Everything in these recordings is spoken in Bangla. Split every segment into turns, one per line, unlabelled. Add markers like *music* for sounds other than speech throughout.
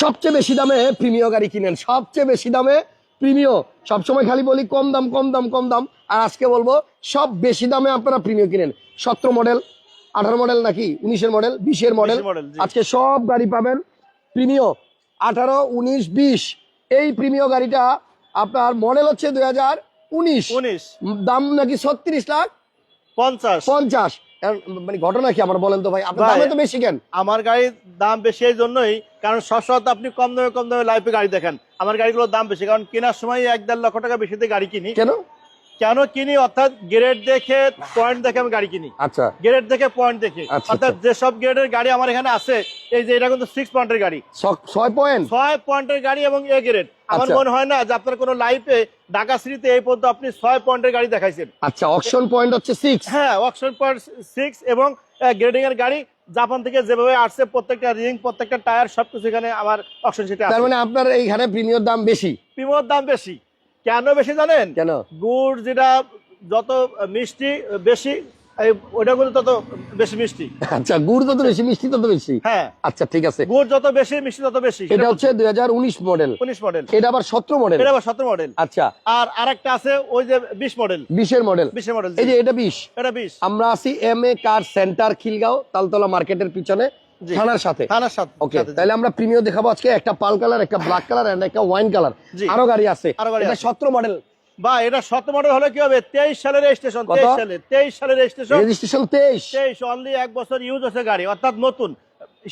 সবচেয়ে বেশি দামে প্রিমিয় গাড়ি কিনেন। সবচেয়ে বেশি দামে প্রিমিয়। সবসময় খালি বলি কম দাম কম দাম কম দাম। আর আজকে বলব সব বেশি দামে আপনারা প্রিমিয় কিনেন। সতেরো মডেল আঠারো মডেল নাকি? উনিশের মডেল বিশের মডেল
20 model, জি।
আজকে সব গাড়ি পাবেন প্রিমিয়। আঠারো উনিশ বিশ। এই প্রিমিয় গাড়িটা আপনার মডেল হচ্ছে দুই হাজার উনিশ।
উনিশ।
দাম নাকি ছত্রিশ লাখ?
পঞ্চাশ।
পঞ্চাশ। মানে ঘটনা কি আমার বলেন তো ভাই? আপনার দামে তো বেশি কেন?
আমার গাড়ির দাম বেশি এই জন্যই কারণ সবসময় তো আপনি কম দামে কম দামে লাইফে গাড়ি দেখেন। আমার গাড়িগুলোর দাম বেশি কারণ কেনার সময় এক দেড় লক্ষ টাকা বেশিতে গাড়ি কিনি।
কেন?
কেন কিনি? অর্থাৎ গ্রেড দেখে পয়েন্ট দেখে আমি গাড়ি কিনি।
আচ্ছা।
গ্রেড দেখে পয়েন্ট দেখে।
আচ্ছা,
অর্থাৎ যেসব গ্রেডের গাড়ি আমার এখানে আছে এই যে এটা কিন্তু সিক্স পয়েন্টের গাড়ি।
ছয় পয়েন্ট
ছয় পয়েন্টের গাড়ি এবং এ গ্রেড আমার
আচ্ছা।
মনে হয় না যে আপনার কোনো লাইফে ঢাকা সিটিতে এই পর্যন্ত আপনি ছয় পয়েন্টের গাড়ি দেখাইছেন।
আচ্ছা অকশন পয়েন্ট হচ্ছে সিক্স
হ্যাঁ অকশন পয়েন্ট সিক্স এবং গ্রেডিং এর গাড়ি জাপান থেকে যেভাবে আসছে প্রত্যেকটা রিং প্রত্যেকটা টায়ার সবকিছু এখানে আমার অকশন সিটে
তার মানে আপনার এইখানে প্রিমিয়র দাম বেশি?
প্রিমোর দাম বেশি। কেন বেশি জানেন?
কেন?
গুড় যেটা যত মিষ্টি বেশি ওটা কিন্তু তত বেশি মিষ্টি।
আচ্ছা গুড় তত বেশি মিষ্টি তত বেশি?
হ্যাঁ।
আচ্ছা ঠিক আছে।
গুড় যত বেশি মিষ্টি তত বেশি।
এটা হচ্ছে দুই হাজার উনিশ মডেল
উনিশ মডেল
এটা আবার সতেরো মডেল
এটা আবার সতেরো মডেল
আচ্ছা।
আর আরেকটা আছে ওই যে বিশ মডেল
বিশের মডেল
বিশের মডেল
এই যে এটা বিশ।
এটা বিশ।
আমরা আছি M A car centre Khilgaon Taltala মার্কেটের পিছনে। থানার সাথে।
থানার সাথে
ওকে তাহলে আমরা দেখাবো আজকে একটা পাল কালার একটা ব্ল্যাক কালার এন্ড একটা ওয়াইন কালার। আরও গাড়ি আছে। এটা
আছে।
সতেরো মডেল
বা এটা শত মডেল হলে কি হবে? তেইশ সালের রেজিস্ট্রেশন? তেইশ সালে তেইশ সালের রেজিস্ট্রেশন
রেজিস্ট্রেশন তেইশ।
তেইশ অনলি এক বছর ইউজ হচ্ছে গাড়ি অর্থাৎ নতুন।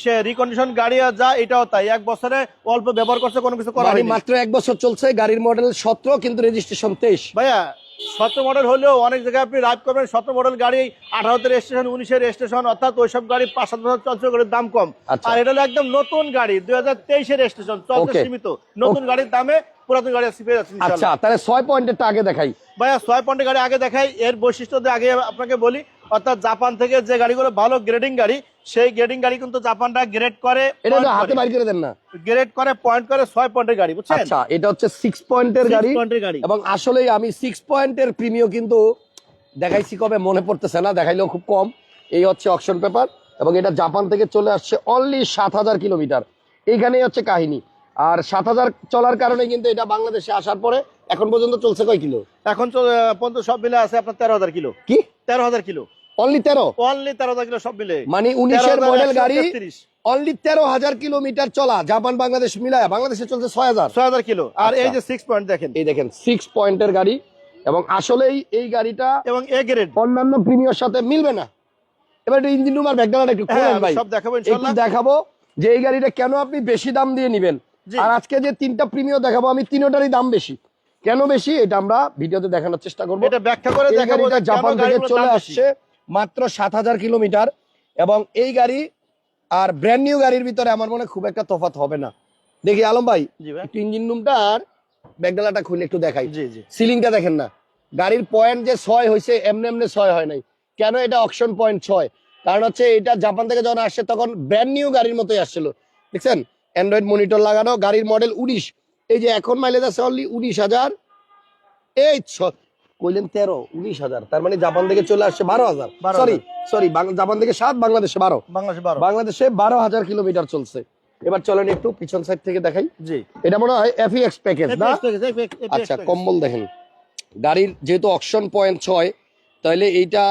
সে রিকন্ডিশন গাড়ি যা এটাও তাই। এক বছরে অল্প ব্যবহার করছে কোনো কিছু করা
মাত্র এক বছর চলছে গাড়ির মডেল সতেরো কিন্তু রেজিস্ট্রেশন তেইশ।
ভাইয়া সতেরো মডেল হলেও অনেক জায়গায় আপনি রাইভ করবেন। সতেরো মডেল গাড়ি আঠারোতে রেজিস্ট্রেশন উনিশের রেজিস্ট্রেশন অর্থাৎ ওইসব গাড়ি পাঁচ সাত বছর চলছে গাড়ির দাম কম।
আচ্ছা।
আর এটা হলো একদম নতুন গাড়ি দুই হাজার তেইশের রেজিস্ট্রেশন চলছে সীমিত। নতুন গাড়ির দামে পুরাতন গাড়ি পেয়ে যাচ্ছে
আচ্ছা তাহলে ছয় পয়েন্টের আগে দেখাই।
ভাইয়া ছয় পয়েন্টের গাড়ি আগে দেখাই এর বৈশিষ্ট্য আগে আপনাকে বলি অর্থাৎ জাপান থেকে যে গাড়িগুলো ভালো গ্রেডিং গাড়ি সেই গ্রেডিং গাড়ি কিন্তু জাপানটা গ্রেড করে
এটা হাতে বাইর করে দেন না।
গ্রেড করে পয়েন্ট করে ছয় পয়েন্টের গাড়ি বুঝছেন?
আচ্ছা এটা হচ্ছে সিক্স পয়েন্টের গাড়ি। এবং আসলেই আমি সিক্স পয়েন্টের প্রিমিয় কিন্তু দেখাইছি কবে মনে পড়তেছে না দেখাইলেও খুব কম। এই হচ্ছে অকশন পেপার এবং এটা জাপান থেকে চলে আসছে অনলি সাত হাজার কিলোমিটার। এইখানেই হচ্ছে কাহিনী। আর সাত হাজার চলার কারণে কিন্তু এটা বাংলাদেশে আসার পরে এখন পর্যন্ত চলছে কয় কিলো?
এখন পর্যন্ত সব মিলে আছে আপনার তেরো হাজার কিলো।
কি?
তেরো হাজার কিলো।
অনলি তেরো?
অনলি তেরো হাজার কিলো সব মিলে।
মানে উনিশের মডেল গাড়ি অনলি তেরো হাজার কিলোমিটার চলা। জাপান বাংলাদেশ মিলায় বাংলাদেশে চলছে ছয় হাজার।
ছয় হাজার কিলো। আর
আচ্ছা।
এই যে সিক্স পয়েন্ট দেখেন।
এই দেখেন সিক্স পয়েন্টের গাড়ি। এবং আসলেই এই গাড়িটা
এবং এ গ্রেড
অন্যান্য প্রিমিয়র সাথে মিলবে না। এবার একটু ইঞ্জিন রুম আর ব্যাকডালাটা একটু
হ্যাঁ,
খোলেন ভাই।
সব দেখাবো ইনশাআল্লাহ।
দেখাবো যে এই গাড়িটা কেন আপনি বেশি দাম দিয়ে নিবেন। আর আজকে যে তিনটা প্রিমিয় দেখাবো আমি তিনোটারই দাম বেশি। কেন বেশি? এটা আমরা ভিডিওতে দেখানোর চেষ্টা করব।
এটা ব্যাখ্যা করে দেখাবো
জাপান থেকে চলে আসছে মাত্র সাত হাজার কিলোমিটার এবং এই গাড়ি আর ব্র্যান্ড নিউ গাড়ির ভিতরে আমার মনে খুব একটা তফাৎ হবে না। দেখি আলম ভাই একটু ইঞ্জিন রুমটা আর ব্যাকডালাটা খুলে একটু দেখাই। সিলিংটা দেখেন না। গাড়ির পয়েন্ট যে ছয় হয়েছে এমনি এমনি ছয় হয় নাই। কেন এটা অকশন পয়েন্ট ছয়? কারণ হচ্ছে এটা জাপান থেকে যখন আসছে তখন ব্র্যান্ড নিউ গাড়ির মতোই আসছিল। দেখছেন? অ্যান্ড্রয়েড মনিটর লাগানো গাড়ির মডেল উনিশ। এই যে এখন মাইলেজ আছে অনলি উনিশ হাজার। এই কইলেন তেরো উনিশ হাজার। তার মানে জাপান থেকে চলে আসছে বারো হাজার। সরি সরি জাপান থেকে সাত বাংলাদেশে বারো।
বাংলাদেশ বারো।
বাংলাদেশে বারো হাজার কিলোমিটার চলছে। এবার চলেন একটু পিছন সাইড থেকে দেখাই।
জি।
এটা মনে হয় এফিএক্স প্যাকেজ না?
APX প্যাকেজ, APX
আচ্ছা কম্বল দেখেন। গাড়ির যেহেতু অকশন পয়েন্ট ছয় তাহলে এইটা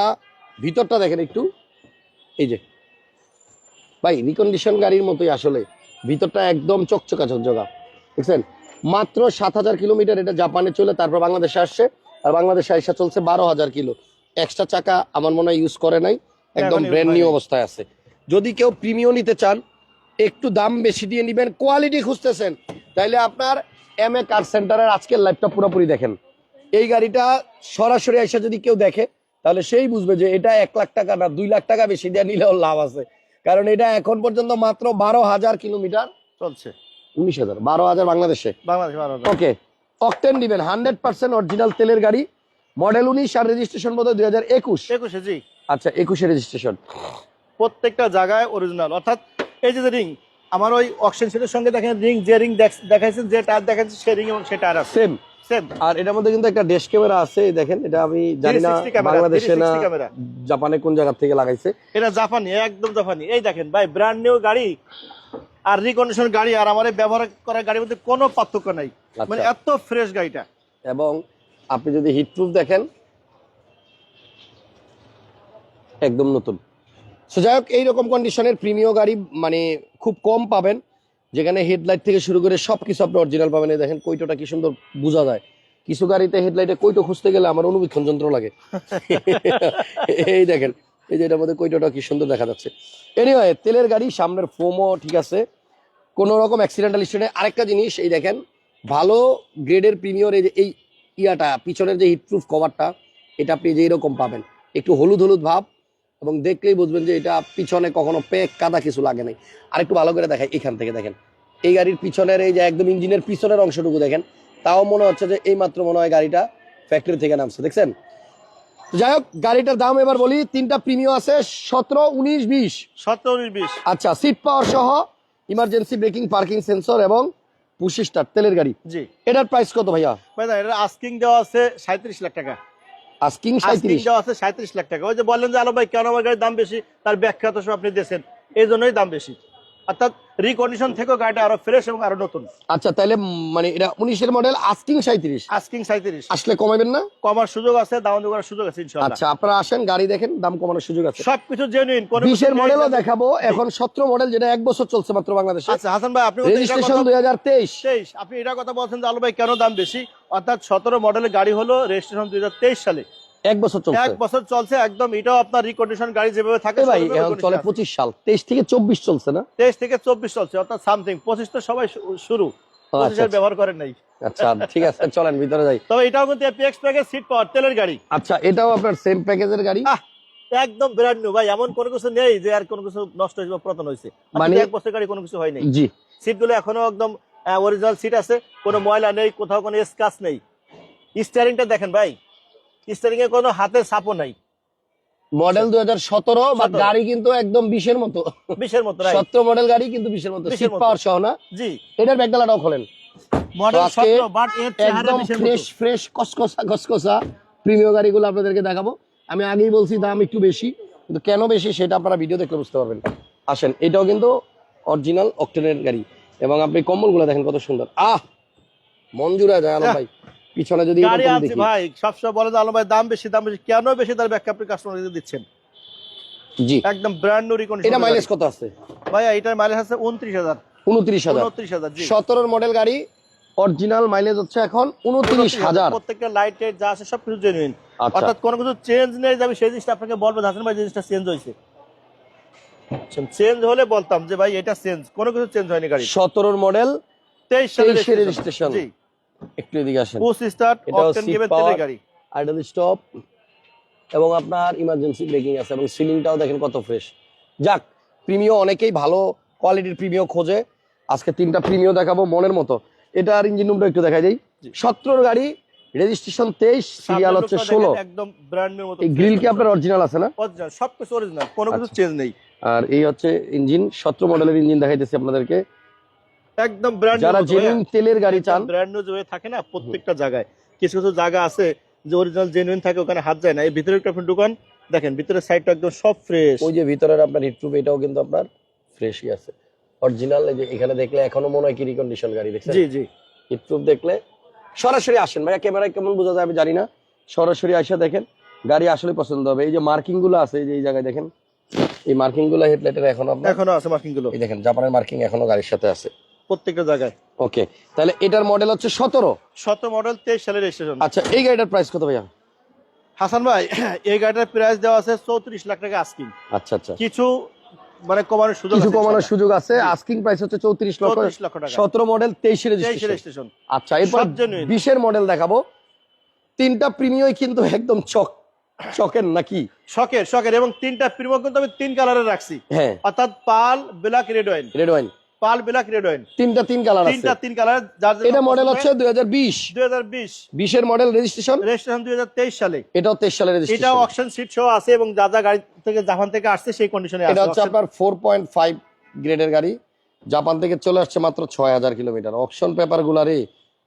ভিতরটা দেখেন একটু। এই যে। ভাই রিকন্ডিশন গাড়ির মতোই আসলে। ভিতরটা একদম চকচকা চকচকা। দেখছেন? মাত্র সাত হাজার কিলোমিটার এটা জাপানে চলে তারপর বাংলাদেশে আসছে আর বাংলাদেশে আইসা চলছে বারো হাজার কিলো। এক্সট্রা চাকা আমার মনে হয় ইউজ করে নাই একদম ব্র্যান্ড নিউ অবস্থায় আছে। যদি কেউ প্রিমিয় নিতে চান একটু দাম বেশি দিয়ে নিবেন কোয়ালিটি খুঁজতেছেন তাইলে আপনার এম এ কার সেন্টারের আজকের লাইফটা পুরোপুরি দেখেন। এই গাড়িটা সরাসরি এসে যদি কেউ দেখে তাহলে সেই বুঝবে যে এটা এক লাখ টাকা না দুই লাখ টাকা বেশি দিয়ে নিলেও লাভ আছে। কারণ এটা এখন পর্যন্ত মাত্র বারো হাজার কিলোমিটার
চলছে।
উনিশ হাজার বারো হাজার বাংলাদেশে। ওকে অকটেন দিবেন হান্ড্রেড পার্সেন্ট অরিজিনাল তেলের গাড়ি মডেল উনিশ আর রেজিস্ট্রেশন বোধ দুই হাজার একুশ।
একুশে জি।
আচ্ছা একুশে রেজিস্ট্রেশন
প্রত্যেকটা জায়গায় অরিজিনাল অর্থাৎ এই যে রিং আমার ওই অকশন সেটের সঙ্গে দেখেন রিং যে রিং দেখাইছেন যে টায়ার দেখাচ্ছেন সে রিং এবং সে টায়ার
সেম
সেম
আর এটার মধ্যে কিন্তু একটা ড্যাশ ক্যামেরা আছে দেখেন এটা আমি জানি না
360 ক্যামেরা,
বাংলাদেশে না
360 ক্যামেরা।
জাপানে কোন জায়গা থেকে লাগাইছে।
এটা জাপানি একদম জাপানি। এই দেখেন ভাই ব্র্যান্ড নিউ গাড়ি আর রিকন্ডিশন গাড়ি আর আমার ব্যবহার করা গাড়ির মধ্যে কোনো পার্থক্য নাই।
আচ্ছা।
মানে এত ফ্রেশ গাড়িটা।
এবং আপনি যদি হিট প্রুফ দেখেন একদম নতুন। সো যাই হোক এইরকম কন্ডিশনের প্রিমিয় গাড়ি মানে খুব কম পাবেন। যেখানে হেডলাইট থেকে শুরু করে সব কিছু আপনি অরিজিনাল পাবেন। দেখেন কৈটোটা কি সুন্দর বোঝা যায়। কিছু গাড়িতে হেডলাইটে কৈটো খুঁজতে গেলে আমার অনুবীক্ষণ যন্ত্র লাগে। *laughs* এই দেখেন এই যে এটার মধ্যে কৈটোটা কি সুন্দর দেখা যাচ্ছে। এনিওয়ে তেলের গাড়ি, সামনের ফোমও ঠিক আছে। কোনো রকম অ্যাক্সিডেন্টাল স্টেনে আরেকটা জিনিস, এই দেখেন, ভালো গ্রেডের প্রিমিয়র এই যে এই ইয়াটা, পিছনের যে হিটপ্রুফ কভারটা এটা আপনি যে এরকম পাবেন। একটু হলুদ হলুদ ভাব এবং দেখলেই বুঝবেন যে এটা পিছনে কখনো পেক, কাদা কিছু লাগে নাই। আর একটু ভালো করে দেখায় এখান থেকে, দেখেন। এই গাড়ির পিছনের এই যে একদম ইঞ্জিনের পিছনের অংশটুকু দেখেন, তাও মনে হচ্ছে যে এই মাত্র মনে হয় গাড়িটা ফ্যাক্টরি থেকে নামছে, দেখছেন? যাই হোক গাড়িটার দাম এবার বলি তিনটা প্রিমিয় আছে সতেরো উনিশ বিশ।
সতেরো উনিশ বিশ।
আচ্ছা সিট পাওয়ার সহ ইমার্জেন্সি ব্রেকিং পার্কিং সেন্সর এবং পুশি স্টার্ট তেলের গাড়ি।
জি।
এটার প্রাইস কত ভাইয়া?
ভাই না, এটা আস্কিং দেওয়া আছে সাঁত্রিশ লাখ টাকা।
আস্কিং
আস্কিং
সাঁত্রিশ?
দেওয়া আছে সাঁত্রিশ লাখ টাকা। ওই যে বললেন যে আলো ভাই কেন আমার গাড়ির দাম বেশি? তার ব্যাখ্যা তো সব আপনি দিয়েছেন। এই জন্যই দাম বেশি। অর্থাৎ রিকন্ডিশন থেকেও গাড়িটা আরও ফ্রেশ এবং আরও নতুন।
আচ্ছা তাহলে মানে এটা উনিশের মডেল আস্কিং সাঁত্রিশ
আস্কিং সাঁত্রিশ
আসলে কমাবেন না?
কমার সুযোগ আছে দাম করার সুযোগ আছে
আচ্ছা আপনারা আসেন গাড়ি দেখেন দাম কমানোর সুযোগ আছে।
সবকিছু জেনুইন কোন
বিশের মডেলও দেখাবো এখন সতেরো মডেল যেটা এক বছর চলছে মাত্র বাংলাদেশে।
আচ্ছা হাসান ভাই আপনি
রেজিস্ট্রেশন দুই হাজার তেইশ।
তেইশ। আপনি এটা কথা বলছেন যে আলো ভাই কেন দাম বেশি? অর্থাৎ সতেরো মডেলের গাড়ি হলো রেজিস্ট্রেশন দুই হাজার তেইশ সালে।
এক বছর চলছে।
এক বছর চলছে একদম এটাও আপনার রিকন্ডিশন গাড়ি যেভাবে থাকে
ভাই চলে পঁচিশ সাল তেইশ থেকে চব্বিশ চলছে না?
তেইশ থেকে চব্বিশ চলছে অর্থাৎ সামথিং পঁচিশ তো সবাই শুরু।
আচ্ছা, আচ্ছা।
ব্যবহার করেন নাই।
আচ্ছা ঠিক আছে চলেন ভিতরে যাই।
তবে এটাও কিন্তু এপিএক্স প্যাকেজ সিট পাওয়ার তেলের গাড়ি।
আচ্ছা এটাও আপনার সেম প্যাকেজের গাড়ি?
একদম ব্র্যান্ড নিউ ভাই এমন কোনো কিছু নেই যে আর কোনো কিছু নষ্ট হয়েছে বা পুরাতন হয়েছে।
মানে-
এক বছর গাড়ি কোনো কিছু হয়নি
জি।
এখনও একদম অরিজিনাল সিট আছে। কোনো ময়লা নেই কোথাও কোনো স্কাচ নেই। স্টিয়ারিংটা দেখেন ভাই। এ কোনো হাতের নাই।
মডেল দুই হাজার সতেরো বা
17
গাড়ি কিন্তু একদম বিশের মতো।
বিশের মতো?
সতেরো মডেল গাড়ি কিন্তু বিশের মতো। সিট পাওয়ার সহ না?
জি।
এটার ব্যাগডালাটাও খোলেন।
মডেল
তো আজকে
17 বাট এর চেহারা
একদম ফ্রেশ ফ্রেশ কসকসা কসকসা প্রিমিয় গাড়িগুলো আপনাদেরকে দেখাবো। আমি আগেই বলছি দাম একটু বেশি কিন্তু কেন বেশি সেটা আপনারা ভিডিও দেখলে বুঝতে পারবেন। আসেন এটাও কিন্তু অরিজিনাল অক্টেনের গাড়ি। এবং আপনি কম্বলগুলো দেখেন কত সুন্দর। আহ! মঞ্জুরা যায় আলম ভাই। পিছনে যদি
গাড়ি
দেখি।
ভাই সবসময় বলে আলম ভাই দাম বেশি দাম বেশি। কেন বেশি? তার ব্যাখ্যা আপনি কাস্টমারকে দিচ্ছেন।
জি।
একদম ব্র্যান্ড নিউ রিকন্ডিশন
এটা মাইলেজ কত আছে?
ভাই এটার মাইলেজ আছে উনত্রিশ হাজার।
উনত্রিশ হাজার।
উনত্রিশ হাজার জি।
সতেরোর মডেল গাড়ি অরিজিনাল মাইলেজ হচ্ছে এখন উনত্রিশ হাজার।
প্রত্যেকটা লাইট টাইট যা আছে সব কিছু জেনুইন
আচ্ছা।
অর্থাৎ কোনো কিছু চেঞ্জ নেই যাবে সেই জিনিসটা আপনাকে বলব হাসান ভাই জিনিসটা চেঞ্জ হয়েছে। চেঞ্জ হলে বলতাম যে ভাই এটা চেঞ্জ কোনো কিছু চেঞ্জ হয়নি গাড়ি
সতেরোর মডেল
তেইশ সালের
তেইশের
registration।
registration।
জি।
একটু এদিকে আসেন।
পুশ স্টার্ট অকটেন গেমের তেলের গাড়ি।
আইডল স্টপ এবং আপনার ইমার্জেন্সি ব্রেকিং আছে এবং সিলিংটাও দেখেন কত ফ্রেশ যাক প্রিমিও অনেকেই ভালো কোয়ালিটির প্রিমিও খোঁজে। আজকে তিনটা প্রিমিও দেখাবো মনের মতো। এটার ইঞ্জিন রুমটা একটু দেখা
জি।
সতেরোর গাড়ি রেজিস্ট্রেশন তেইশ সিরিয়াল হচ্ছে ষোলো।
একদম ব্র্যান্ড নিউ মতো
এই গ্রিল কি আপনার অরিজিনাল আছে না?
অরিজিনাল সবকিছু অরিজিনাল কোনো কিছু
আচ্ছা।
চেঞ্জ নেই।
আর এই হচ্ছে ইঞ্জিন সতেরো মডেলের ইঞ্জিন দেখাইতেছি আপনাদেরকে।
একদম ব্র্যান্ড
যারা জেনুইন তেলের গাড়ি চান।
ব্র্যান্ড নিউ যে থাকে না প্রত্যেকটা জায়গায়। কিছু কিছু জায়গা আছে যে অরিজিনাল জেনুইন থাকে ওখানে হাত যায় না। এই ভিতরে একটা আপনি দোকান দেখেন ভিতরের সাইডটা একদম সব ফ্রেশ
ওই যে ভিতরের আপনার হিটপ্রুফ এটাও কিন্তু আপনার ফ্রেশই আছে। অরিজিনাল যে এখানে দেখলে এখনও মনে হয় কি রিকন্ডিশন গাড়ি দেখছেন?
জি জি।
হিটপ্রুফ দেখলে সরাসরি আসেন। ভাইয়া ক্যামেরায় কেমন বোঝা যায় আমি জানি না। সরাসরি আসে দেখেন গাড়ি আসলে পছন্দ হবে। এই যে মার্কিংগুলো আছে এই যে এই জায়গায় দেখেন এই মার্কিংগুলো হেডলাইটের এখনও
এখনও আছে মার্কিংগুলো
এই দেখেন জাপানের মার্কিং এখনও গাড়ির সাথে আছে।
প্রত্যেকটা জায়গায়।
ওকে তাহলে এটার মডেল হচ্ছে সতেরো?
সতেরো মডেল তেইশ সালের রেজিস্ট্রেশন
আচ্ছা এই গাড়িটার প্রাইস কত ভাইয়া?
হাসান ভাই *clears throat* এই গাড়িটার প্রাইস দেওয়া আছে চৌত্রিশ লাখ টাকা আস্কিং
আচ্ছা আচ্ছা।
কিছু মানে কমানোর সুযোগ
কিছু কমানোর সুযোগ আছে আস্কিং প্রাইস হচ্ছে লক্ষ। মডেল রেজিস্ট্রেশন আচ্ছা এরপর মডেল দেখাবো। তিনটা প্রিমিয়ই কিন্তু একদম চক চকের নাকি?
শখের এবং তিনটা কিন্তু আমি তিন কালারে রাখছি।
হ্যাঁ।
অর্থাৎ pearl black red wine
red wine
pearl black red wine.
তিনটা তিন কালার আছে।
তিনটা তিন কালার যার
এটা মডেল হচ্ছে দুই হাজার বিশ।
দুই হাজার বিশ।
বিশের মডেল রেজিস্ট্রেশন
রেজিস্ট্রেশন দুই হাজার তেইশ সালে।
এটাও তেইশ সালের
এটাও
রেজিস্ট্রেশন
অপশন সিট সহ আছে এবং যা যা গাড়ি থেকে জাপান থেকে আসছে সেই কন্ডিশনে
এটা হচ্ছে আপনার ফোর পয়েন্ট ফাইভ গ্রেডের গাড়ি। জাপান থেকে চলে আসছে মাত্র ছয় হাজার কিলোমিটার। অপশন পেপার গুলারে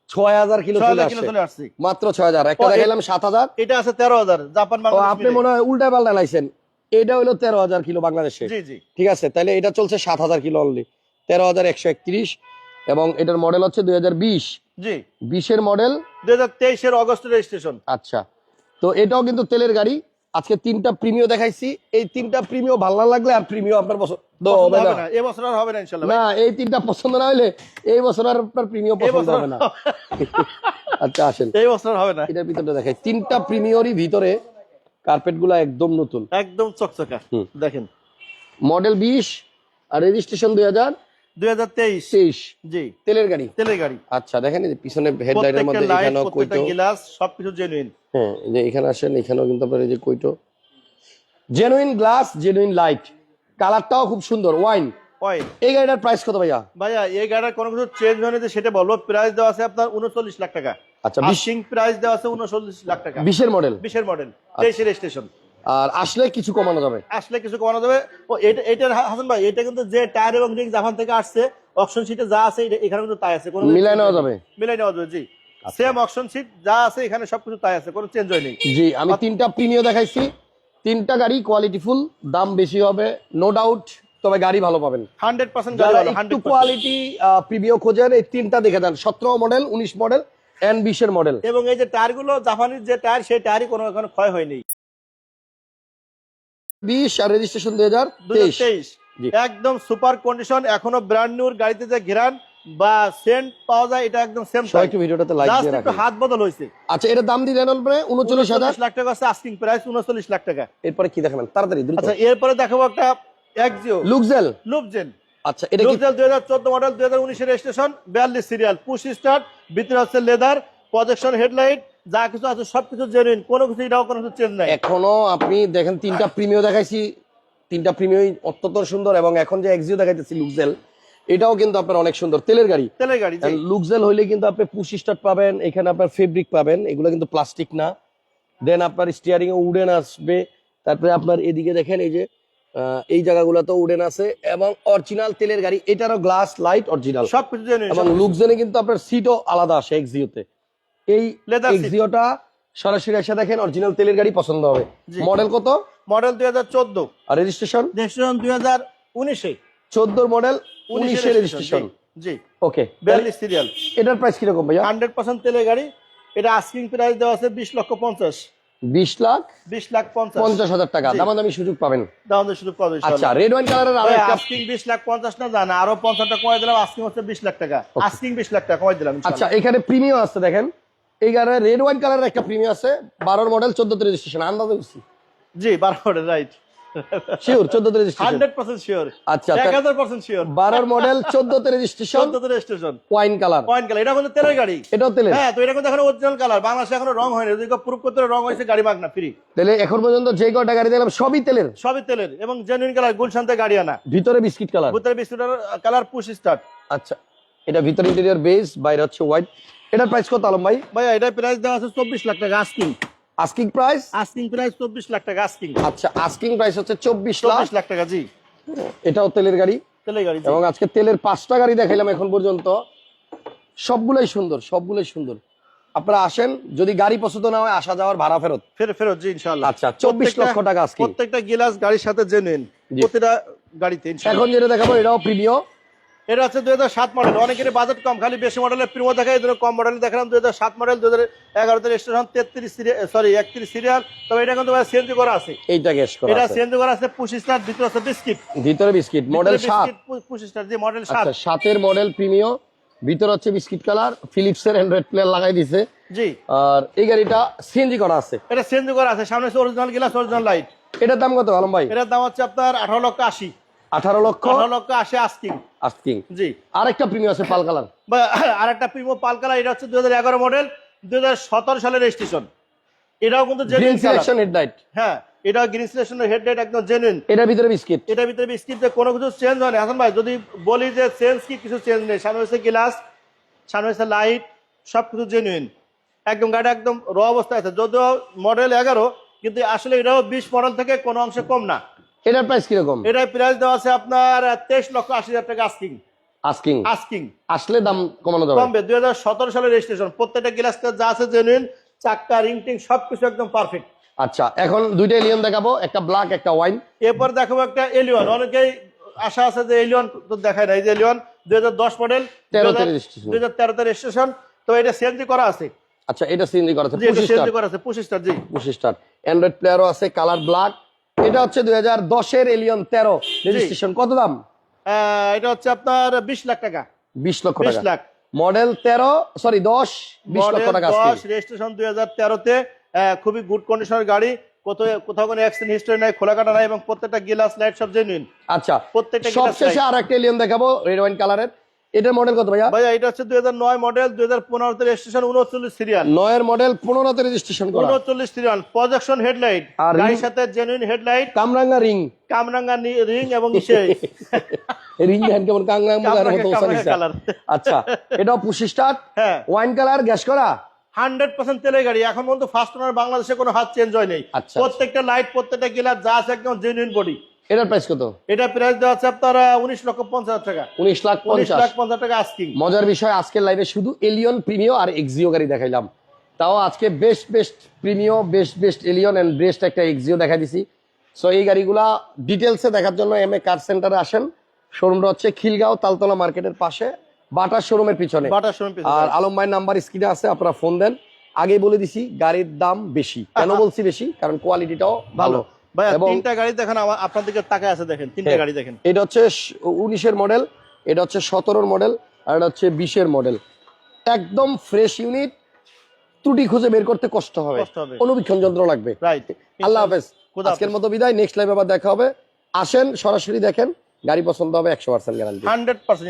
ছয় হাজার কিলো চলে আসছে। মাত্র ছয় হাজার। একটা
ও, এ-
দেখালাম সাত হাজার।
এটা আছে তেরো হাজার। জাপান
ও
বাংলাদেশ
আপনি মনে হয় উল্টা পাল্টা লাইছেন। এটা হলো তেরো হাজার কিলো বাংলাদেশে।
জি জি।
ঠিক আছে তাহলে এটা চলছে সাত হাজার কিলো অনলি তেরো হাজার একশো একত্রিশ এবং এটার মডেল হচ্ছে দুই হাজার বিশ।
জি।
বিশের মডেল
দুই হাজার তেইশের অগস্ট রেজিস্ট্রেশন
আচ্ছা। তো এটাও কিন্তু তেলের গাড়ি। আজকে তিনটা প্রিমিয় দেখাইছি। এই তিনটা প্রিমিয় ভালো না লাগলে আর প্রিমিয় আপনার পছন্দ না।
এই বছর আর হবে না ইনশাআল্লাহ
না এই তিনটা পছন্দ না হলে এই বছর আর আপনার
প্রিমিয়
পছন্দ হবে না। আচ্ছা আসেন।
এই বছর হবে না।
এটার ভিতরে দেখাই। তিনটা প্রিমিয়রই ভিতরে। কার্পেটগুলো একদম নতুন।
একদম চকচকা। দেখেন।
মডেল 20 আর রেজিস্ট্রেশন 2000
জি।
তেলের গাড়ি?
তেলের গাড়ি।
আচ্ছা দেখেন পিছনে হেডলাইটের মধ্যে এখানেও কইটো।
গ্লাস সবকিছু জেনুইন
হ্যাঁ যে এখানে আসেন এখানেও কিন্তু আপনার এই যে কইটো। জেনুইন গ্লাস জেনুইন লাইট কালারটাও খুব সুন্দর ওয়াইন এই গাড়িটার প্রাইস কত ভাইয়া?
ভাইয়া এই গাড়ির কোনো কিছু চেঞ্জ হয়নি যে সেটা বলব প্রাইস দেওয়া আছে আপনার উনচল্লিশ লাখ টাকা।
আচ্ছা বিশ
প্রাইস দেওয়া আছে উনচল্লিশ লাখ টাকা।
বিশের মডেল
বিশের মডেল
আচ্ছা।
তেইশের স্টেশন
আর আসলে কিছু কমানো যাবে।
আসলে কিছু কমানো যাবে। ও এটা এটার হাসান ভাই এটা কিন্তু যে টায়ার এবং রিং জাপান থেকে আসছে অপশন সিটে যা আছে এখানে কিন্তু তাই আছে। কোনো
মিলাই নেওয়া যাবে।
মিলাই নেওয়া যাবে জি। সেম অপশন সিট যা আছে এখানে সবকিছু তাই আছে কোনো চেঞ্জ হয়নি।
জি আমি তিনটা প্রিমিয় দেখাইছি। তিনটা গাড়ি কোয়ালিটি ফুল দাম বেশি হবে নো ডাউট তবে গাড়ি ভালো পাবেন।
হান্ড্রেড পার্সেন্ট
যারা একটু কোয়ালিটি প্রিমিয় খোঁজেন এই তিনটা দেখে দেন সতেরো মডেল উনিশ মডেল এন্ড বিশের মডেল
এবং এই যে টায়ারগুলো জাপানির যে টায়ার সেই টায়ারই কোনো এখানে ক্ষয় হয়নি।
বিশ আর রেজিস্ট্রেশন দুই হাজার তেইশ।
একদম সুপার কন্ডিশন এখনও ব্র্যান্ড গাড়িতে যে ঘেরান বা সেন্ট পাওয়া যায় এটা একদম সেম
একটু ভিডিওটাতে লাইক দিয়ে রাখেন।
হাত বদল হয়েছে।
আচ্ছা এটার দাম দিলেন আপনার উনচল্লিশ হাজার।
লাখ টাকা আছে আস্কিং প্রাইস উনচল্লিশ লাখ টাকা।
এরপরে কি দেখাবেন? তাড়াতাড়ি দ্রুত।
আচ্ছা এরপরে দেখাবো একটা এক্সিও
লুকজেল
লুপজেন
আচ্ছা এটা কি?
হাজার চোদ্দ মডেল দুই হাজার উনিশের রেজিস্ট্রেশন বিয়াল্লিশ সিরিয়াল পুশ স্টার্ট ভিতরে হচ্ছে লেদার প্রজেকশন হেডলাইট যা কিছু আছে সবকিছু জেনুইন কোনো কিছু এটাও কোনো কিছু চেঞ্জ নাই।
এখনও আপনি দেখেন তিনটা প্রিমিয় দেখাইছি তিনটা প্রিমিয় অত্যন্ত সুন্দর এবং এখন যে এক্সিও দেখাইতেছি লুকজেল এটাও কিন্তু আপনার অনেক সুন্দর। তেলের গাড়ি।
তেলের গাড়ি
লুকজেল হইলে কিন্তু আপনি পুশ স্টার্ট পাবেন এখানে আপনার ফেব্রিক পাবেন এগুলো কিন্তু প্লাস্টিক না। দেন আপনার স্টিয়ারিং এ উডেন আসবে তারপরে আপনার এদিকে দেখেন এই যে এই জায়গাগুলোতে উডেন আছে এবং অরিজিনাল তেলের গাড়ি এটারও গ্লাস লাইট অরিজিনাল
সবকিছু
এবং লুকজেনে কিন্তু আপনার সিটও আলাদা আসে এক্সিওতে এই। এক্সিওটা সরাসরি এসে দেখেন অরিজিনাল তেলের গাড়ি পছন্দ হবে। মডেল কত?
মডেল দুই হাজার চোদ্দ।
আর রেজিস্ট্রেশন
রেজিস্ট্রেশন দুই হাজার উনিশে।
চোদ্দোর মডেল উনিশের রেজিস্ট্রেশন
জি।
ওকে
বিয়াল্লিশ সিরিয়াল
এটার প্রাইস কীরকম ভাইয়া?
হান্ড্রেড পার্সেন্ট তেলের গাড়ি। এটা আস্কিং প্রাইস দেওয়া আছে বিশ লক্ষ পঞ্চাশ।
বিশ লাখ?
বিশ লাখ পঞ্চাশ।
হাজার টাকা। দামাদামি সুযোগ পাবেন।
দাম দিয়ে শুরু করবে
আচ্ছা রেড ওয়াইন কালারের আরও
আস্কিং বিশ লাখ পঞ্চাশ না জানা আরও পঞ্চাশ টাকা কমাই দিলাম আস্কিং হচ্ছে বিশ লাখ টাকা। আস্কিং বিশ লাখ টাকা কমাই দিলাম
আচ্ছা এখানে প্রিমিয়াম আছে দেখেন। এই গাড়ির রেড ওয়াইন কালারের একটা প্রিমিয়াম আছে বারোর মডেল চোদ্দতে রেজিস্ট্রেশন আন্দাজে বুঝছি
জি বারো মডেল রাইট
শিওর চোদ্দতে রেজিস্ট্রেশন
হান্ড্রেড পার্সেন্ট শিওর
আচ্ছা
এক হাজার পার্সেন্ট শিওর
বারোর মডেল চোদ্দতে registration
চোদ্দতে registration
wine colour
point colour এটা কিন্তু তেলের গাড়ি।
এটাও তেলের।
হ্যাঁ তো এটা কিন্তু এখন অরিজিনাল কালার বাংলাদেশে এখনও রং হয়নি। যদি প্রুফ করতে রং হয়েছে গাড়ি মাগ না ফ্রি
তাহলে এখন পর্যন্ত যে কটা গাড়ি দেখলাম সবই তেলের।
সবই তেলের এবং জেনুইন কালার গুলশান্তে গাড়ি আনা।
ভিতরে বিস্কিট কালার
ভিতরে বিস্কুটের কালার পুশ স্টার্ট
আচ্ছা এটা ভিতরে ইন্টেরিয়র বেস বাইরে হচ্ছে হোয়াইট এটার প্রাইস কত আলম ভাই?
ভাইয়া এটা প্রাইস দেওয়া আছে চব্বিশ লাখ টাকা asking
asking price
asking price চব্বিশ লাখ টাকা আস্কিং
আচ্ছা আস্কিং প্রাইস হচ্ছে চব্বিশ লাখ।
লাখ টাকা জি।
এটাও তেলের গাড়ি?
তেলের গাড়ি
এবং আজকে তেলের পাঁচটা গাড়ি দেখাইলাম এখন পর্যন্ত। সবগুলোই সুন্দর সবগুলোই সুন্দর। আপনারা আসেন যদি গাড়ি পছন্দ না হয় আসা যাওয়ার ভাড়া ফেরত।
ফের ফেরত জি ইনশাআল্লাহ।
আচ্ছা চব্বিশ
প্রত্যেকটা-
লক্ষ টাকা আজকে
প্রত্যেকটা গিলাস গাড়ির সাথে জেনুইন। প্রতিটা গাড়িতে ইনশাআল্লাহ।
এখন যেটা দেখাবো এটাও প্রিমিয়
এটা হচ্ছে দুই হাজার সাত মডেল অনেকের বাজেট কম খালি বেশি মডেলের প্রিমো দেখায় এদের কম মডেল দেখালাম। দুই হাজার সাত মডেল দুই হাজার এগারোতে রেজিস্ট্রেশন তেত্রিশ সরি একত্রিশ সিরিয়াল তবে এটা কিন্তু সিএনজি করা আছে।
এইটা গ্যাস করা
এটা। সিএনজি করা আছে পুশ স্টার ভিতরে আছে বিস্কিট।
ভিতরে বিস্কিট মডেল সাত।
পুশ স্টার যে মডেল সাত।
আচ্ছা সাতের মডেল প্রিমিয় ভিতর হচ্ছে বিস্কিট কালার ফিলিপসের অ্যান্ড্রয়েড প্লেয়ার লাগাই দিছে।
জি।
আর এই গাড়িটা সিএনজি করা আছে।
এটা সিএনজি করা আছে সামনে অরিজিনাল গিলাস অরিজিনাল লাইট
এটার দাম কত আলম ভাই?
এটার দাম হচ্ছে আপনার আঠারো লক্ষ আশি।
আঠারো লক্ষ?
আঠারো লক্ষ আশি আস্কিং
আস্কিং
জি।
আরেকটা প্রিমিয় আছে পাল কালার।
বা আর একটা প্রিমো পালকালা এটা হচ্ছে দুই হাজার এগারো মডেল দুই হাজার সতেরো সালের রেজিস্ট্রেশন এটাও কিন্তু
গ্রিন
জেনুইন
সিলেকশন হেডলাইট
হ্যাঁ গ্রিন সিলেকশনের হেডলাইট একদম জেনুইন
এটার ভিতরে বিস্কিট
এটার ভিতরে বিস্কিট কোনো কিছু চেঞ্জ হয়নি হাসান ভাই যদি বলি যে চেঞ্জ কি কিছু চেঞ্জ নেই। সামনে হচ্ছে গ্লাস সামনে হচ্ছে লাইট সব কিছু জেনুইন একদম গাড়ি একদম র অবস্থায় আছে। যদিও মডেল এগারো কিন্তু আসলে এটাও বিশ মডেল থেকে কোনো অংশে কম না।
এটার প্রাইস কীরকম?
এটার প্রাইস দেওয়া আছে আপনার তেইশ লক্ষ আশি হাজার টাকা আস্কিং
আস্কিং
আস্কিং
আসলে দাম কমানো যাবে।
কমবে দুই হাজার সতেরো সালের রেজিস্ট্রেশন প্রত্যেকটা গ্লাসটা যা আছে জেনুইন চাক্কা রিং টিং সবকিছু একদম পারফেক্ট
আচ্ছা এখন দুইটা এলিয়ন দেখাবো একটা ব্ল্যাক একটা ওয়াইন
এরপর দেখাবো একটা এলিওয়ান অনেকেই আশা আছে যে এলিয়ন তো দেখায় না এই যে এলিয়ন দুই হাজার দশ মডেল
13 তে
দুই হাজার তেরোতে রেজিস্ট্রেশন তো এটা সিএনজি করা আছে।
আচ্ছা এটা সিএনজি করা আছে পঁচিশ
করা আছে পঁচিশ স্টার জি।
পঁচিশ স্টার অ্যান্ড্রয়েড প্লেয়ারও আছে কালার ব্ল্যাক এটা হচ্ছে দুই হাজার দশের এলিয়ন তেরো রেজিস্ট্রেশন। কত দাম?
এটা হচ্ছে আপনার বিশ লাখ টাকা।
বিশ লক্ষ
বিশ লাখ।
মডেল তেরো সরি দশ বিশ লক্ষ টাকা।
দশ রেজিস্ট্রেশন দুই হাজার তেরোতে। খুবই গুড কন্ডিশনের গাড়ি। কোথাও কোথাও কোনো অ্যাক্সিডেন্ট হিস্টরি নাই খোলা কাটা নাই এবং প্রত্যেকটা গিলাস লাইট সব জেনুইন
আচ্ছা
প্রত্যেকটা
সবশেষে আর একটা এলিয়ন দেখাবো রেড ওয়াইন কালারের এটার মডেল কত ভাইয়া?
ভাইয়া এটা হচ্ছে দুই হাজার নয় মডেল দুই হাজার পনেরোতে রেজিস্ট্রেশন উনচল্লিশ সিরিয়াল
নয়ের মডেল পনেরোতে রেজিস্ট্রেশন করা।
উনচল্লিশ সিরিয়াল প্রজেকশন হেডলাইট গাড়ির সাথে জেনুইন হেডলাইট
কামরাঙ্গা রিং
কামরাঙ্গা রিং এবং ইসে
রিং হ্যান্ড কেমন?
কামরাঙ্গা-
মতো ওসানিসা। আচ্ছা এটাও পঁচিশ স্টার্ট
হ্যাঁ।
ওয়াইন কালার গ্যাস করা
হান্ড্রেড পার্সেন্ট তেলের গাড়ি। এখন পর্যন্ত ফার্স্ট ওনার বাংলাদেশে কোনো হাত চেঞ্জ হয় নেই। প্রত্যেকটা লাইট প্রত্যেকটা গিলাস যা আছে একদম জেনুইন বডি
এটার প্রাইস কত?
এটা প্রাইস দেওয়া আছে আপনার উনিশ লক্ষ পঞ্চাশ টাকা।
উনিশ লাখ
উনিশ
পঞ্চাশ
লাখ পঞ্চাশ টাকা আস্কিং
মজার বিষয় আজকের লাইভে শুধু এলিয়ন প্রিমিও আর এক্সিও গাড়ি দেখাইলাম। তাও আজকে best best Premio best best Allion and best একটা এক্সিও দেখা দিছি। সো এই গাড়িগুলা ডিটেলসে দেখার জন্য এম এ কার সেন্টারে আসেন। শোরুমটা হচ্ছে খিলগাঁও তালতলা মার্কেটের পাশে বাটার শোরুমের পিছনে।
বাটার শোরুম
আর আলম ভাইয়ের নাম্বার স্ক্রিনে আছে আপনারা ফোন দেন। আগে বলে দিছি গাড়ির দাম বেশি। কেন বলছি বেশি? কারণ কোয়ালিটিটাও ভালো।
তিনটা গাড়ি দেখেন আছে দেখেন তিনটা
হ্যাঁ।
গাড়ি দেখেন।
এটা হচ্ছে উনিশের মডেল এটা হচ্ছে সতেরোর মডেল আর এটা হচ্ছে বিশের মডেল। একদম ফ্রেশ ইউনিট ত্রুটি খুঁজে বের করতে কষ্ট হবে। অনুবীক্ষণ যন্ত্র লাগবে।
রাইট
আল্লাহ হাফেজ। আজকের মতো বিদায় নেক্সট লাইভ আবার দেখা হবে। আসেন সরাসরি দেখেন গাড়ি পছন্দ হবে একশো পার্সেন্ট গ্যারান্টি
হান্ড্রেড পার্সেন্ট